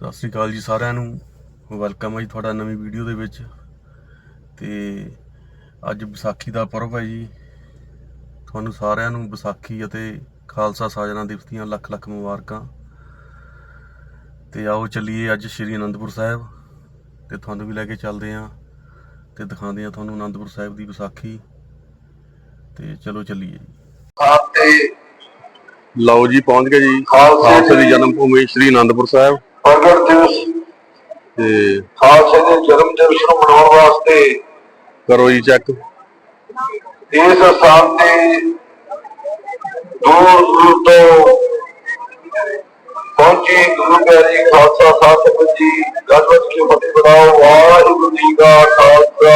ਸਤਿ ਸ੍ਰੀ ਅਕਾਲ ਜੀ ਸਾਰਿਆਂ ਨੂੰ। ਵੈਲਕਮ ਹੈ ਜੀ ਤੁਹਾਡਾ ਨਵੀਂ ਵੀਡੀਓ ਦੇ ਵਿੱਚ। ਤੇ ਅੱਜ ਵਿਸਾਖੀ ਦਾ ਪੁਰਬ ਹੈ ਜੀ। ਤੁਹਾਨੂੰ ਸਾਰਿਆਂ ਨੂੰ ਵਿਸਾਖੀ ਅਤੇ ਖਾਲਸਾ ਸਾਜਨਾ ਦਿਵਸ ਦੀਆਂ ਲੱਖ ਲੱਖ ਮੁਬਾਰਕਾਂ। ਤੇ ਆਓ ਚੱਲੀਏ ਅੱਜ ਸ਼੍ਰੀ ਅਨੰਦਪੁਰ ਸਾਹਿਬ। ਤੇ ਤੁਹਾਨੂੰ ਵੀ ਲੈ ਕੇ ਚੱਲਦੇ ਆਂ ਤੇ ਦਿਖਾਉਂਦੇ ਆਂ ਤੁਹਾਨੂੰ ਅਨੰਦਪੁਰ ਸਾਹਿਬ ਦੀ ਵਿਸਾਖੀ। ਤੇ ਚਲੋ ਚੱਲੀਏ ਜੀ। ਅਤੇ ਲਓ ਜੀ ਪਹੁੰਚ ਗਏ ਜੀ। ਖਾਲਸੇ ਦੀ ਜਨਮ ਭੂਮੀ ਸ਼੍ਰੀ ਅਨੰਦਪੁਰ ਸਾਹਿਬ। ਪ੍ਰਗਟ ਦਿਵਸ ਤੇ ਖਾਲਸੇ ਦੇ ਜਨਮ ਦਿਵਸ ਨੂੰ ਮਨਾਉਣ ਵਾਸਤੇ ਕਰੋ ਜੀ ਚੈੱਕ। ਇਸ ਸਥਾਨ ਤੇ ਦੂਰ ਦੂਰ ਤੋਂ ਪਹੁੰਚੀ ਗੁਰੂ ਪਿਆਰੀ ਖਾਲਸਾ ਸਾਹਿਬ ਜੀ ਗੱਲਬਾਤ ਕੇ ਫਤਿਹ ਬੜਾਓ ਵਾਹਿਗੁਰੂ ਜੀ ਕਾ ਖਾਲਸਾ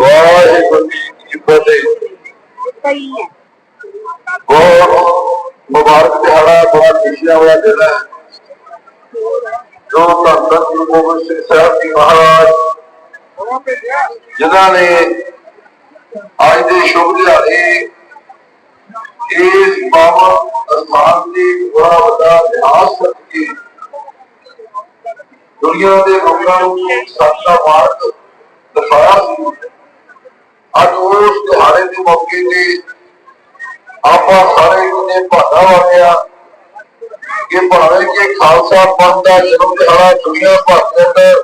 ਵਾਹਿਗੁਰੂ ਜੀ ਕੀ ਫਤਿਹ। ਸਹੀ ਹੈ। ਬਹੁਤ ਮੁਬਾਰਕ ਦਿਹਾੜਾ ਬਹੁਤ ਖੁਸ਼ੀਆਂ ਵਾਲਾ ਦਿਨ ਹੈ। ਜੋ ਧੰਨ ਧੰਨ ਗੁਰੂ ਗੋਬਿੰਦ ਸਿੰਘ ਸਾਹਿਬ ਜੀ ਮਹਾਰਾਜ ਜਿਨ੍ਹਾਂ ਨੇ ਅੱਜ ਦੇ ਸ਼ੁਭ ਦਿਹਾੜੇ ਇਸ ਪਾਵਨ ਸਥਾਨ ਦੀ ਬੜਾ ਵੱਡਾ ਇਤਿਹਾਸ ਕਰਕੇ ਦੁਨੀਆ ਦੇ ਲੋਕਾਂ ਨੂੰ ਸੱਚਾ ਮਾਰਗ ਦਿਖਾਇਆ ਸੀ। ਅੱਜ ਉਸ ਦਿਹਾੜੇ ਦੇ ਮੌਕੇ ਤੇ ਆਪਾਂ ਸਾਰੇ ਉਹਨੇ ਭਾਗਾ ਵਾਲੇ ਕਿ ਭਾਵੇਂ ਕਿ ਖਾਲਸਾ ਪੰਥ ਦਾ ਜਨਮ ਦਿਹਾੜਾ ਦੁਨੀਆ ਭਰ ਦੇ ਅੰਦਰ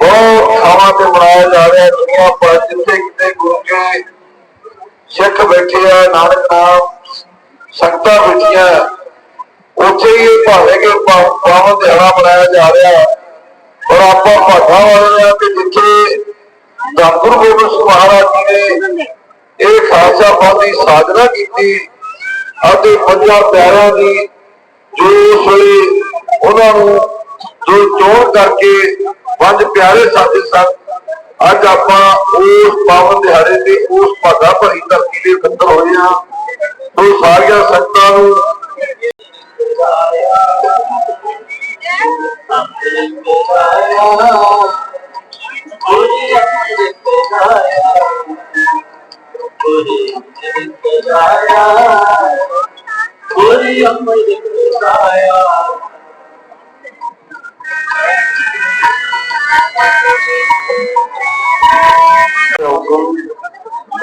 ਬਹੁਤ ਥਾਵਾਂ ਤੇ ਮਨਾਇਆ ਜਾ ਰਿਹਾ ਦੁਨੀਆ ਭਰ ਜਿੱਥੇ ਕਿਤੇ ਗੁਰੂ ਕੇ ਸਿੱਖ ਬੈਠੇ ਆ, ਨਾਨਕ ਨਾਮ ਸੰਗਤਾਂ ਬੈਠੀਆਂ। ਉੱਥੇ ਹੀ ਭਾਵੇਂ ਕਿ ਪਾਵਨ ਦਿਹਾੜਾ ਮਨਾਇਆ ਜਾ ਰਿਹਾ ਹੈ। ਔਰ ਆਪਾਂ ਭਾਗਾ ਵਾਲੇ ਆ ਕਿ ਜਿੱਥੇ ਗੁਰੂ ਗੋਬਿੰਦ ਸਿੰਘ ਮਹਾਰਾਜ ਜੀ ਨੇ ਇਹ ਖਾਲਸਾ ਪੰਥ ਦੀ ਸਾਜਨਾ ਕੀਤੀ ਅਤੇ ਪੰਜਾਂ ਪਿਆਰਿਆਂ ਦੀ ਜੋ ਉਸ ਵੇਲੇ ਉਹਨਾਂ ਨੂੰ ਜੋ ਚੋਣ ਕਰਕੇ ਪੰਜ ਪਿਆਰੇ ਸਾਜੇ ਸਨ, ਅੱਜ ਆਪਾਂ ਉਸ ਪਾਵਨ ਦਿਹਾੜੇ ਤੇ ਉਸ ਭਾਗਾ ਭਰੀ ਧਰਤੀ ਦੇ ਅੰਦਰ ਹੋਏ ਹਾਂ। ਸੋ ਸਾਰੀਆਂ ਸੰਗਤਾਂ ਨੂੰ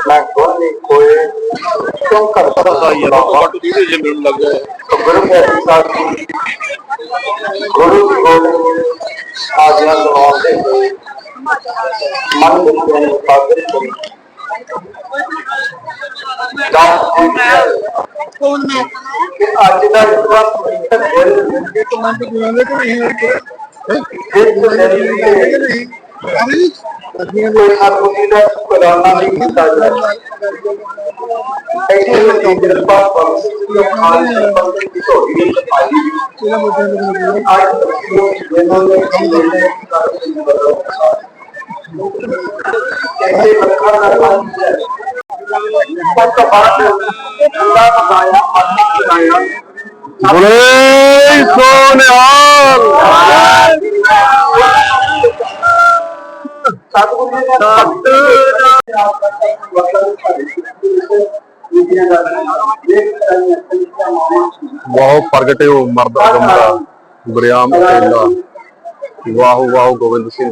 ਮੈਂ ਕੋਨੀ ਕੋਏ ਕਿਉਂ ਕਰਦਾ ਹਾਂ ਯਾਰ ਬਾਟ ਦੀ ਜੇ ਮੈਨੂੰ ਲੱਗਾ ਗੁਰੂ ਪਿਆਰੀ ਸਾਹਿਬ ਜੀ ਗੁਰੂ ਜੀ ਕੋਲ ਆਜਿਆ ਸੁਣਾਉਂਦੇ ਮਨ ਵਿੱਚ ਨੇ ਪਾਗਲ ਕਰੀ ਫੋਨ ਮੈਂ ਕਿ ਅੱਜ ਦਾ ਜਿਹੜਾ ਪਵਿੱਤਰ ਦਿਨ ਕਮੈਂਟ ਕਰਾਂਗੇ ਕਿ ਨਹੀਂ ਹੈ ਕਿ ਇਸ ਦਿਨ ਤੇ ਅਭੀ ਅਸੀਂ ਕੋਈ ਆਤਮੀ ਦਾ ਕੁਰਾਨਾ ਨਹੀਂ ਕੀਤਾ ਜਾਂਦਾ ਐਸੇ ਵਿੱਚ ਕਿਰਪਾ ਪਰਮੇਸ਼ਰ ਦੀ ਖਾਲਸਾ ਪੰਥ ਦੀ ਝੋਲੀ ਵਿੱਚ ਪਾਈ ਕਿਹੜਾ ਮੁੱਦਾ ਲੱਗਦਾ ਅੱਜ ਲੋਕ ਜਿਹਨਾਂ ਨੇ ਕੰਮ ਦੇ ਕਰਕੇ ਬਦਲੋ ਐਸੇ ਲੱਖਾਂ ਦਾ ਕੰਮ ਹੈ ਪੱਕ ਬਾਤ ਅੱਲਾ ਬਤਾਇਆ ਅੱਲਾ ਬਤਾਇਆ ਬੋਲੇ ਵਾਹ, ਪ੍ਰਗਟੇ ਹੋ ਮਰਦਾ ਗੁਰਿਆਮ ਤੇਲਾ ਵਾਹ ਵਾਹ, ਗੋਬਿੰਦ ਸਿੰਘ।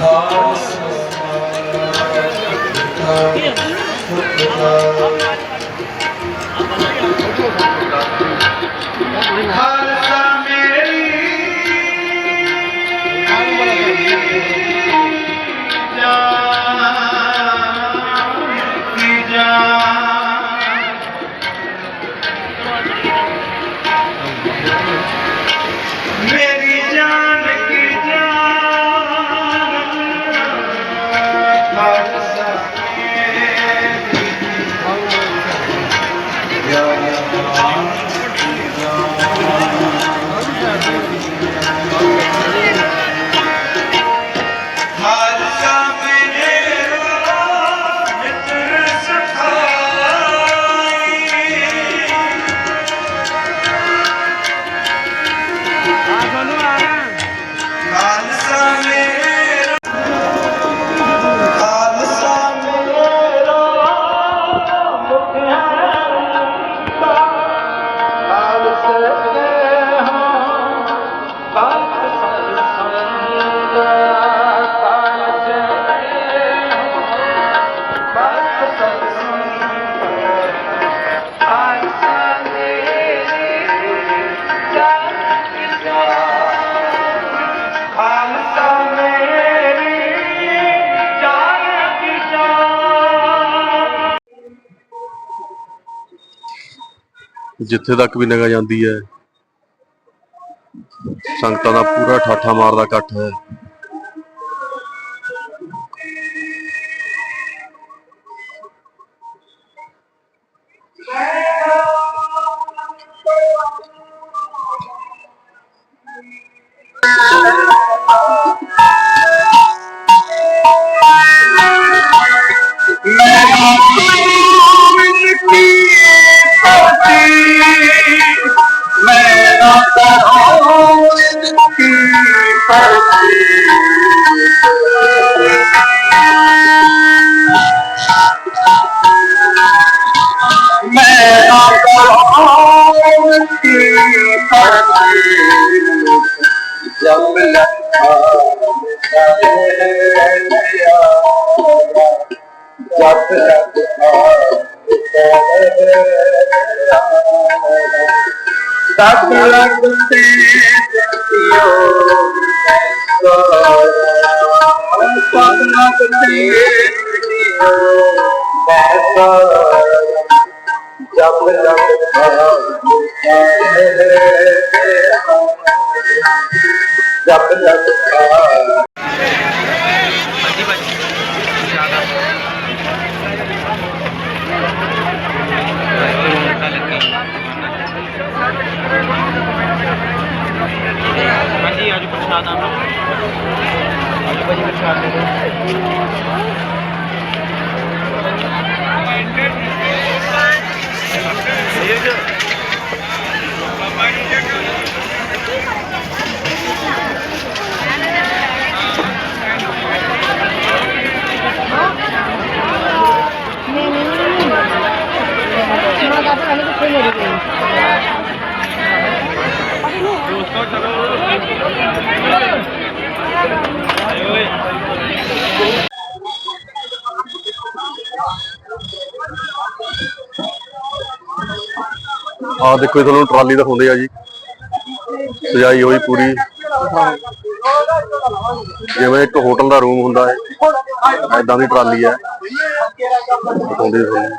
ਸਿੰਘ ਜਿੱਥੇ ਤੱਕ ਵੀ ਨਿਗਾਹ ਜਾਂਦੀ ਹੈ ਸੰਗਤਾਂ ਦਾ ਪੂਰਾ ਠਾਠਾ ਮਾਰਦਾ ਇਕੱਠ ਹੈ। तब लगते तब लगते जब जब जब ਹਾਂਜੀ ਅੱਜ ਪ੍ਰਸ਼ਾਦ ਆਣਾ ਅੱਜ ਭਾਜੀ ਪ੍ਰਸ਼ਾਦ ਦੇ ਦਿਓ। ਨਹੀਂ ਨਹੀਂ ਨਹੀਂ ਮੈਂ ਤਾਂ ਪਹਿਲੇ ਕਿੱਥੇ ਮੇਰੀ ਗਈ ਆਹ ਦੇਖੋ ਇਹ ਤੁਹਾਨੂੰ ਟਰਾਲੀ ਦਿਖਾਉਂਦੇ ਆ ਜੀ। ਸਜਾਈ ਹੋਈ ਪੂਰੀ। ਜਿਵੇਂ ਇੱਕ ਹੋਟਲ ਦਾ ਰੂਮ ਹੁੰਦਾ ਹੈ ਐਦਾਂ ਦੀ ਟਰਾਲੀ ਹੈ। ਦਿਖਾਉਂਦੇ ਤੁਹਾਨੂੰ।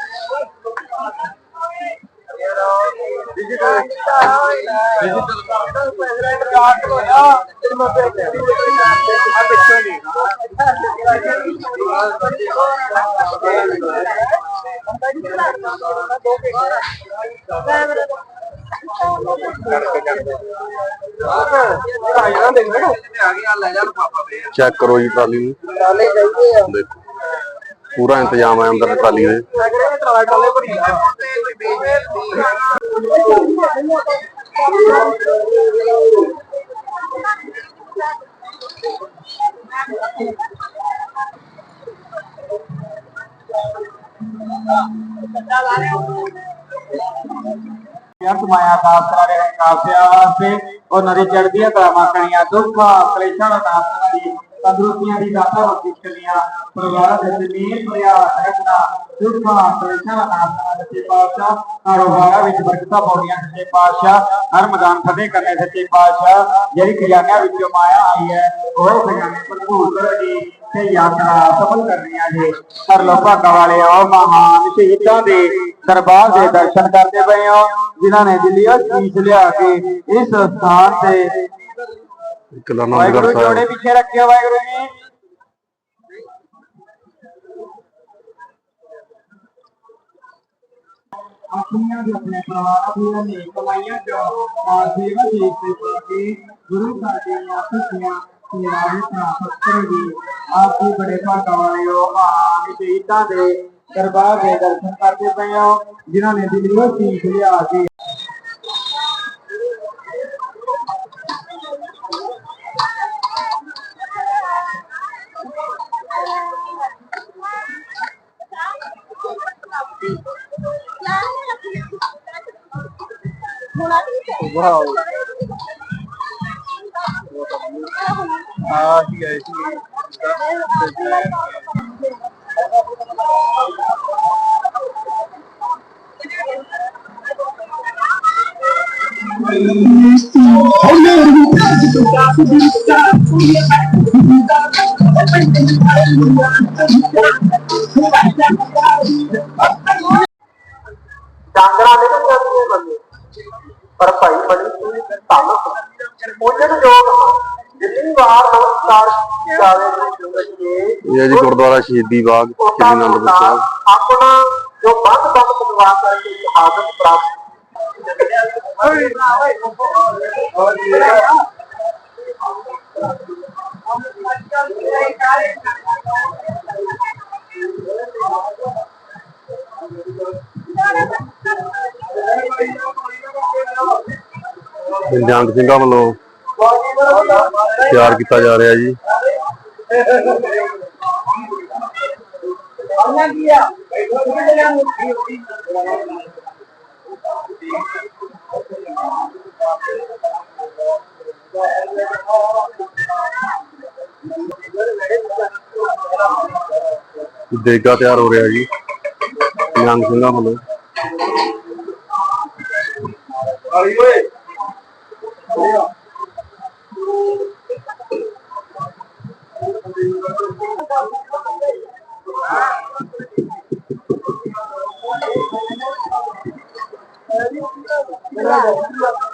ਚੈੱਕ ਕਰੋ ਜੀ ਟਰਾਲੀ ਨੂੰ ਦੇਖੋ ਪੂਰਾ ਇੰਤਜ਼ਾਮ ਹੈ ਅੰਦਰ ਟਰਾਲੀ ਦੇ ਜੰਤ ਮਾਇਆ ਦਾਸ ਕਰੇ ਕਾਸਿਆ ਵਾਸਤੇ। ਉਹ ਨਦੀ ਚੜਦੀਆਂ ਕਰਾਵਾਂ ਕਣੀਆਂ, ਦੁੱਖਾਂ, ਕਲੇਸ਼ਾਂ ਦਾ ਨਾਸ਼ ਕਰਾਂ ਤੰਦਰੁਸਤੀਆਂ ਦੀ ਦਾਤਾ ਬਖਸ਼ਿਸ਼ ਕਰੀਆਂ ਪਰਿਵਾਰ ਦੇ ਜ਼ਮੀਨ ਪਰਿਆ ਰਹਿਣਾ ਦੁੱਖਾਂ, ਕਲੇਸ਼ਾਂ ਦਾ ਨਾਸ਼ ਸੱਚੇ ਪਾਤਸ਼ਾਹ। ਕਾਰੋਬਾਰਾਂ ਵਿੱਚ ਬਰਕਤਾਂ ਪਾਉਣੀਆਂ ਸੱਚੇ ਪਾਤਸ਼ਾਹ। ਹਰ ਮੈਦਾਨ ਫਤਿਹ ਕਰਨੇ ਸੱਚੇ ਪਾਤਸ਼ਾਹ। ਜਿਹੜੀ ਖਜ਼ਾਨਿਆਂ ਵਿੱਚੋਂ ਮਾਇਆ ਆਈ ਹੈ, ਉਹ ਖਜ਼ਾਨੇ ਭਰਪੂਰ ਕਰੋ ਜੀ ਤੇ ਯਾਤਰਾ ਸਫਲ ਕਰਨੀ ਆ ਜੀ। ਹਰ ਲੋਕਾਂ ਵਾਲੇ ਆਓ ਮਹਾਨ ਸ਼ਹੀਦਾਂ ਦੇ ਦਰਬਾਰ ਦੇ ਦਰਸ਼ਨ ਕਰਦੇ ਪਏ ਹੋ ਜਿਨ੍ਹਾਂ ਨੇ ਦਿੱਲੀੋਂ ਸ਼ੀਸ਼ ਲਿਆ ਕੇ ਇਸ ਸਥਾਨ ਤੇ ਵਾਹਿਗੁਰੂ ਜੋੜੇ ਸਾਹਿਬ। ਪਿੱਛੇ ਰੱਖਿਓ ਵਾਹਿਗੁਰੂ ਜੀ। ਆਪਣੀਆਂ ਤੇ ਆਪਣੇ ਪਰਿਵਾਰਾਂ ਦੀਆਂ ਨੇ ਕਮਾਈਆਂ ਜੋ ਸੇਵਾ ਪਾ ਕੇ ਗੁਰੂ ਘਰ ਦੀਆਂ ਖੁਸ਼ੀਆਂ ਨਿਰਾਸ਼ ਪ੍ਰਾਪਤ ਕਰੇਗੀ ਆਪ ਜੀ ਬੜੇ ਭਾਗਾ ਵਾਲੇ ਹੋ ਮਹਾਨ ਸ਼ਹੀਦਾਂ ਦੇ ਦਰਬਾਰ ਦੇ ਦਰਸ਼ਨ ਕਰਦੇ ਪਏ ਹੋ। ਜਿਨ੍ਹਾਂ ਨੇ ਦਿਲੋਂ ਸੀਖ ਲਿਆ ਸੀ ਵਾਓ ਆ ਕੀ ਹੈ ਸੀ ਡਾਂਗਰਾਂ ਸ਼ਹੀਦੀ ਬਾਗ ਸ਼੍ਰੀ ਅਨੰਦਪੁਰ ਸਾਹਿਬ। ਆਪਣਾ ਜੋ ਬੰਦ ਬੰਦ ਪਰਿਵਾਰ ਕਰਕੇ ਸ਼ਹਾਦਤ ਪ੍ਰਾਪਤ ਨਿਹੰਗ ਸਿੰਘਾਂ ਵੱਲੋਂ ਤਿਆਰ ਕੀਤਾ ਜਾ ਰਿਹਾ ਜੀ। ਦੇਗਾ ਤਿਆਰ ਹੋ ਰਿਹਾ ਜੀ ਨਿਹੰਗ ਸਿੰਘਾਂ ਵੱਲੋਂ ਆਈ ਓਏ Thank you. 我不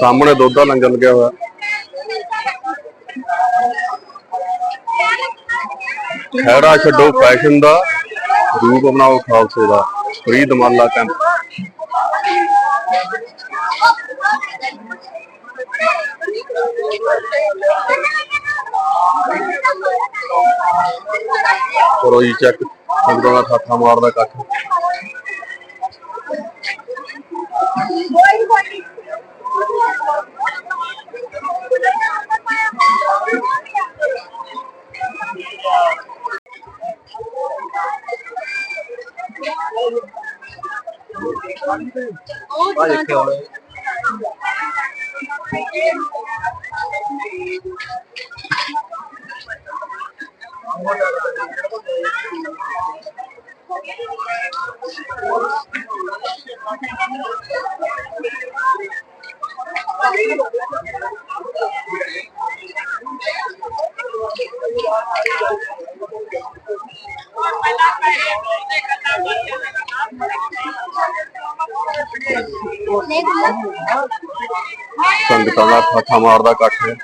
ਸਾਹਮਣੇ ਦੁੱਧ ਦਾ ਲੰਗਰ ਲੱਗਿਆ ਹੋਇਆ। ਖਹਿੜਾ ਛੱਡੋ ਫੈਸ਼ਨ ਦਾ ਰੂਪ ਬਣਾਓ ਖਾਲਸੇ ਦਾ। ਫਰੀ ਦਮਾਲਾ ਕੈਂਪ ਕਰੋ ਜੀ ਚੈੱਕ ਸੰਗਤਾਂ ਦਾ ਠਾਠਾ ਮਾਰਦਾ ਇਕੱਠ। ਸੰਗਤਾਂ ਦਾ ਠਾਠਾ ਮਾਰਦਾ ਇਕੱਠ ਹੈ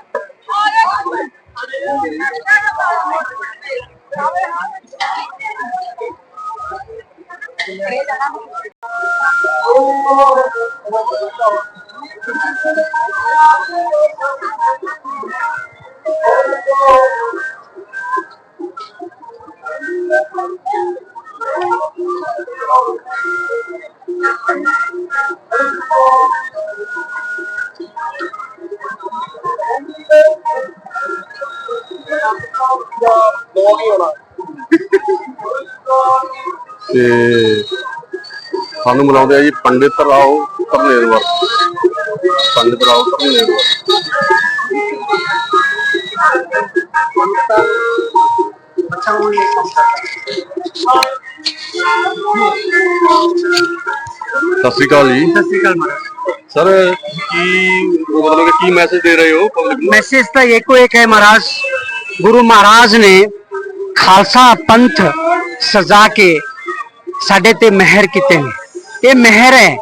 ਤੇ ਸਾਨੂੰ ਬੁਲਾਉਂਦੇ ਆ ਜੀ ਪੰਡਿਤ ਰਾਓ ਧਰਨੇਰਵਰ ਪੰਡਿਤ ਰਾਓ ਧਰਨੇਰਵਰ ਸਤਿ ਸ਼੍ਰੀ ਅਕਾਲ ਜੀ ਸਤਿ ਸ਼੍ਰੀ ਅਕਾਲ ਮਹਾਰਾਜ ਸਰ ਕੀ ਮਤਲਬ ਕਿ ਕੀ ਮੈਸੇਜ ਦੇ ਰਹੇ ਹੋ ਪਬਲਿਕ ਨੂੰ मैसेज तो एक को एक है महाराज ਗੁਰੂ ਮਹਾਰਾਜ ਨੇ ਖਾਲਸਾ ਪੰਥ ਸਜਾ ਕੇ ਸਾਡੇ ਤੇ ਮਿਹਰ ਕੀਤੇ ਨੇ। ਇਹ ਮਿਹਰ ਹੈ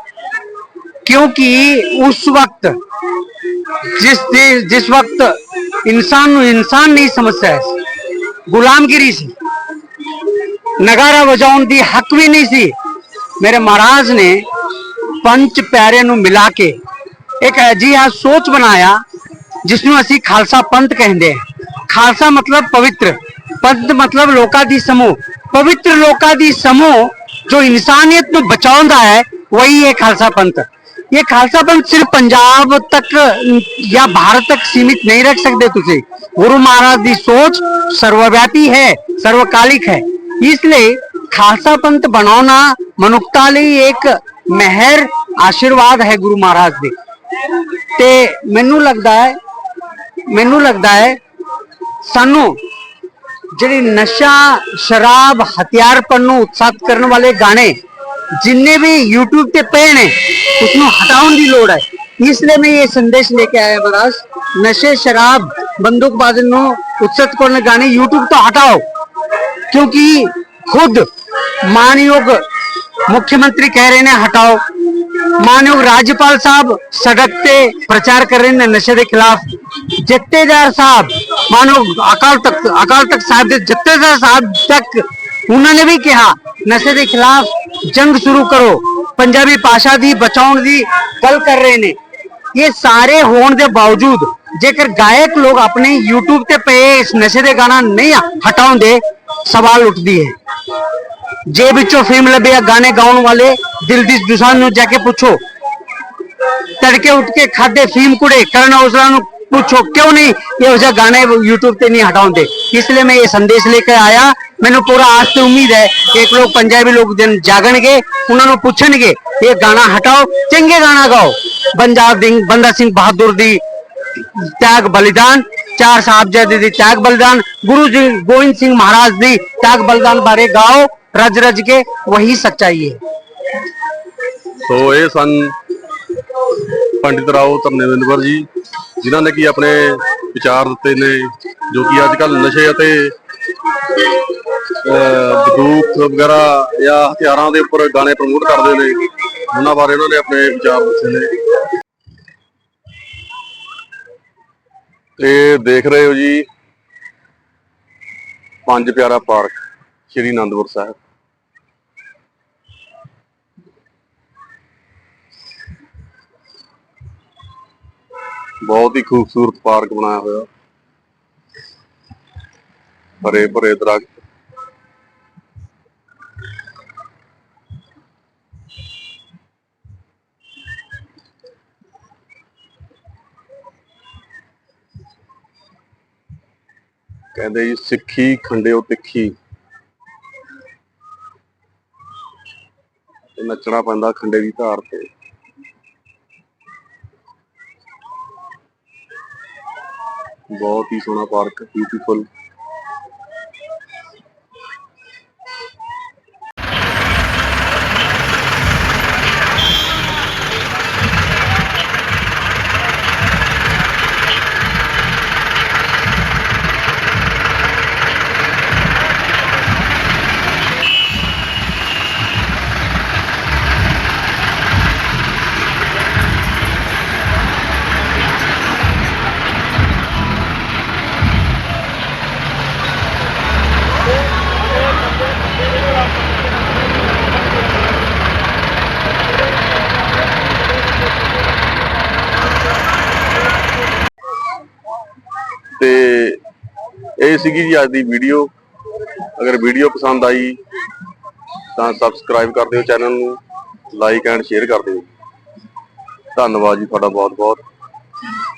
ਕਿਉਂਕਿ ਉਸ ਵਕਤ ਜਿਸ ਜਿਸ ਵਕਤ ਇਨਸਾਨ ਨੂੰ ਇਨਸਾਨ ਨਹੀਂ ਸਮਝਦਾ ਗੁਲਾਮਗਿਰੀ ਸੀ, ਨਗਾਰਾ ਵਜਾਉਣ ਦੀ ਹੱਕ ਵੀ ਨਹੀਂ ਸੀ, ਮੇਰੇ ਮਹਾਰਾਜ ਨੇ ਪੰਜ ਪਿਆਰਿਆਂ ਨੂੰ ਮਿਲਾ ਕੇ ਇੱਕ ਅਜੀਹਾ ਸੋਚ ਬਣਾਇਆ ਜਿਸ ਨੂੰ ਅਸੀਂ ਖਾਲਸਾ ਪੰਥ ਕਹਿੰਦੇ ਹਾਂ। ਖਾਲਸਾ ਮਤਲਬ ਪਵਿੱਤਰ ਪੰਥ ਮਤਲਬ ਲੋਕਾਂ ਦੀ ਸਮੂਹ ਪਵਿੱਤਰ ਲੋਕਾਂ ਦੀ ਸਮੂਹ ਜੋ ਇਨਸਾਨੀਅਤ ਨੂੰ ਬਚਾਉਂਦਾ ਹੈ ਵਹੀ ਹੈ ਖਾਲਸਾ ਪੰਥ ਇਹ ਖਾਲਸਾ ਪੰਥ ਸਿਰਫ ਪੰਜਾਬ ਤੱਕ ਅਮ, ਜਾਂ ਭਾਰਤ ਤੱਕ ਸੀਮਿਤ ਨਹੀਂ ਰੱਖ ਸਕਦੇ ਤੁਸੀਂ ਗੁਰੂ ਮਹਾਰਾਜ ਦੀ ਸੋਚ ਸਰਵਵਿਆਪੀ ਹੈ ਸਰਵਕਾਲਿਕ ਹੈ ਇਸ ਲਈ ਖਾਲਸਾ ਪੰਥ ਬਣਾਉਣਾ ਮਨੁੱਖਤਾ ਲਈ ਇੱਕ ਮਹਿਰ ਆਸ਼ੀਰਵਾਦ ਹੈ ਗੁਰੂ ਮਹਾਰਾਜ ਦੇ ਤੇ ਮੈਨੂੰ ਲੱਗਦਾ ਹੈ ਮੈਨੂੰ ਲੱਗਦਾ ਹੈ ਸਾਨੂੰ ਜਿਹੜੀ ਨਸ਼ਾ, ਸ਼ਰਾਬ, ਹਥਿਆਰਪਨ ਨੂੰ ਉਤਸ਼ਾਹਿਤ ਕਰਨ ਵਾਲੇ ਗਾਣੇ ਜਿੰਨੇ ਵੀ YouTube ਤੇ ਪਏ ਨੇ ਉਸ ਨੂੰ ਹਟਾਉਣ ਦੀ ਲੋੜ ਹੈ। ਇਸ ਲਈ ਮੈਂ ਇਹ ਸੰਦੇਸ਼ ਲੈ ਕੇ ਆਇਆ ਬਰਾਸ, ਨਸ਼ੇ, ਸ਼ਰਾਬ ਬੰਦੂਕਬਾਜ਼ੀ ਨੂੰ ਉਤਸ਼ਾਹਿਤ ਕਰਨ ਗਾਣੇ YouTube ਤੋਂ ਹਟਾਓ। ਕਿਉਂਕਿ ਖੁਦ ਮਾਨਯੋਗ ਮੁੱਖ ਮੰਤਰੀ ਕਹਿ ਰਹੇ ਨੇ, ਹਟਾਓ। ਮਾਨਯੋਗ ਰਾਜਪਾਲ ਸਾਹਿਬ ਸੜਕ ਤੇ ਪ੍ਰਚਾਰ ਕਰ ਰਹੇ ਨੇ ਨਸ਼ੇ ਦੇ ਖਿਲਾਫ ਜੱਤੇਦਾਰ ਸਾਹਿਬ ਮਾਨਯੋਗ ਅਕਾਲ ਤਖਤ ਅਕਾਲ ਤਖਤ ਸਾਹਿਬ ਦੇ ਜੱਤੇਦਾਰ ਸਾਹਿਬ ਤੱਕ ਉਹਨਾਂ ਨੇ ਵੀ ਕਿਹਾ ਨਸ਼ੇ ਦੇ ਖਿਲਾਫ ਜੰਗ ਸ਼ੁਰੂ ਕਰੋ ਪੰਜਾਬੀ ਭਾਸ਼ਾ ਦੀ ਬਚਾਉਣ ਦੀ ਗੱਲ ਕਰ ਰਹੇ ਨੇ ਇਹ ਸਾਰੇ ਹੋਣ ਦੇ ਬਾਵਜੂਦ ਜੇਕਰ ਗਾਇਕ ਲੋਕ ਆਪਣੇ YouTube ਤੇ ਪਏ ਇਸ ਨਸ਼ੇ ਦੇ ਗਾਣਾ ਨਹੀਂ ਹਟਾਉਂਦੇ ਸਵਾਲ ਉੱਠਦੀ ਹੈ ਜੇ ਵਿੱਚੋਂ ਫੀਮ ਲੱਭੇ ਆ ਗਾਣੇ ਗਾਉਣ ਵਾਲੇ ਦਿਲਦੀਪ ਦੁਸਾਨ ਨੂੰ ਜਾ ਕੇ ਪੁੱਛੋ। ਤੜਕੇ ਉੱਠ ਕੇ ਖਾਦੇ ਫੀਮ ਕੁੜੇ, ਕਰਨ ਔਸਲਾ ਨੂੰ ਪੁੱਛੋ, ਕਿਉਂ ਨਹੀਂ ਇਹੋ ਜਿਹਾ ਗਾਣੇ YouTube ਤੇ ਨਹੀਂ ਹਟਾਉਂਦੇ? ਇਸ ਲਈ ਮੈਂ ਇਹ ਸੰਦੇਸ਼ ਲੈ ਕੇ ਆਇਆ, ਮੈਨੂੰ ਪੂਰਾ ਆਸ ਤੇ ਉਮੀਦ ਹੈ ਕਿ ਇੱਕ ਲੋਕ ਪੰਜਾਬੀ ਲੋਕ ਜਨ ਜਾਗਣਗੇ, ਉਹਨਾਂ ਨੂੰ ਪੁੱਛਣਗੇ, ਇਹ ਗਾਣਾ ਹਟਾਓ, ਚੰਗੇ ਗਾਣਾ ਗਾਓ। ਬੰਜਾਬ ਸਿੰਘ ਬੰਦਾ ਸਿੰਘ ਬਹਾਦਰ ਦੀ ਤਿਆਗ ਬਲੀਦਾਨ, ਚਾਰ ਸਾਹਿਬਜ਼ਾਦੇ ਦੀ ਤਿਆਗ ਬਲੀਦਾਨ, ਗੁਰੂ ਜੀ ਗੋਇੰਦ ਸਿੰਘ ਮਹਾਰਾਜ ਦੀ ਤਿਆਗ ਬਲੀਦਾਨ ਬਾਰੇ ਗਾਓ। ਰਜ ਰਜ ਕੇ ਵਹੀ ਸੱਚਾਈ ਹੈ। ਸੋ ਇਹ ਸਨ ਪੰਡਿਤ ਰਾਓ ਧਰਨੇਵਿੰਦਰ ਜੀ, ਜਿਨ੍ਹਾਂ ਨੇ ਕਿ ਆਪਣੇ ਵਿਚਾਰ ਦਿੱਤੇ ਨੇ, ਜੋ ਕਿ ਅੱਜ ਕੱਲ ਨਸ਼ੇ ਅਤੇ ਬੰਦੂਕ ਵਗੈਰਾ ਜਾਂ ਹਥਿਆਰਾਂ ਦੇ ਉੱਪਰ ਗਾਣੇ ਪ੍ਰਮੋਟ ਕਰਦੇ ਨੇ, ਉਹਨਾਂ ਬਾਰੇ ਉਹਨਾਂ ਨੇ ਆਪਣੇ ਵਿਚਾਰ ਦਿੱਤੇ ਨੇ। ਤੇ ਦੇਖ ਰਹੇ ਹੋ ਜੀ, ਪੰਜ ਪਿਆਰਾ ਪਾਰਕ, ਸ਼੍ਰੀ ਅਨੰਦਪੁਰ ਸਾਹਿਬ। ਬਹੁਤ ਹੀ ਖੂਬਸੂਰਤ ਪਾਰਕ ਬਣਾਇਆ ਹੋਇਆ। ਹਰੇ ਭਰੇ ਦਰਖਤ। ਕਹਿੰਦੇ ਜੀ, ਸਿੱਖੀ ਖੰਡਿਓ ਤਿੱਖੀ। ਨੱਚਣਾ ਪੈਂਦਾ ਖੰਡੇ ਦੀ ਧਾਰ ਤੇ। ਬਹੁਤ ਹੀ ਸੋਹਣਾ ਪਾਰਕ ਬਿਊਟੀਫੁਲ ਤੇ ਇਹ ਸੀਗੀ ਜੀ ਅੱਜ ਦੀ ਵੀਡੀਓ। ਅਗਰ ਵੀਡੀਓ ਪਸੰਦ ਆਈ, ਤਾਂ ਸਬਸਕ੍ਰਾਈਬ ਕਰ ਦਿਓ ਚੈਨਲ ਨੂੰ ਲਾਈਕ ਐਂਡ ਸ਼ੇਅਰ ਕਰ ਦਿਓ। ਧੰਨਵਾਦ ਜੀ ਤੁਹਾਡਾ ਬਹੁਤ ਬਹੁਤ